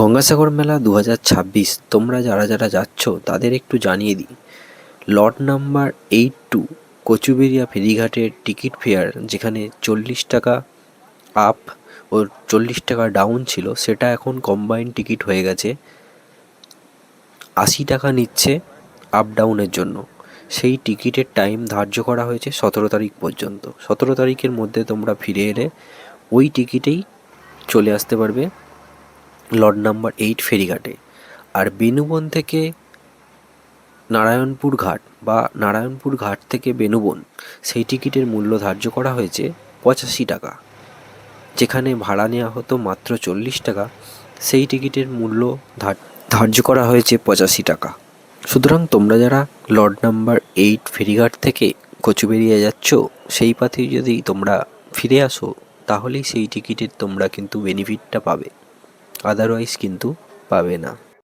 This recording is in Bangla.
গঙ্গাসাগর মেলা দু হাজার ছাব্বিশ, তোমরা যারা যারা যাচ্ছ তাদের একটু জানিয়ে দিই। Lot number eight two Kachuberia ফেরিঘাটের ticket fare, যেখানে চল্লিশ টাকা আপ ও চল্লিশ টাকা ডাউন ছিল, সেটা এখন কম্বাইন টিকিট হয়ে গেছে। আশি টাকা নিচ্ছে আপ ডাউনের জন্য। সেই টিকিটের টাইম ধার্য করা হয়েছে সতেরো তারিখ পর্যন্ত। সতেরো তারিখের মধ্যে তোমরা ফিরে এলে ওই টিকিটেই চলে আসতে পারবে। লট নাম্বার এইট ফেরিঘাটে। আর বেনুবন থেকে নারায়ণপুর ঘাট বা নারায়ণপুর ঘাট থেকে বেনুবন, সেই টিকিটের মূল্য ধার্য করা হয়েছে পঁচাশি টাকা। যেখানে ভাড়া নেওয়া হতো মাত্র চল্লিশ টাকা, সেই টিকিটের মূল্য ধার- ধার্য করা হয়েছে পঁচাশি টাকা। সুতরাং তোমরা যারা লর্ড নাম্বার এইট ফেরিঘাট থেকে কচুবেরিয়া যাচ্ছ, সেই পথে যদি তোমরা ফিরে আসো, তাহলেই সেই টিকিটের তোমরা কিন্তু বেনিফিটটা পাবে। আদারওয়াইজ কিন্তু পাবে না।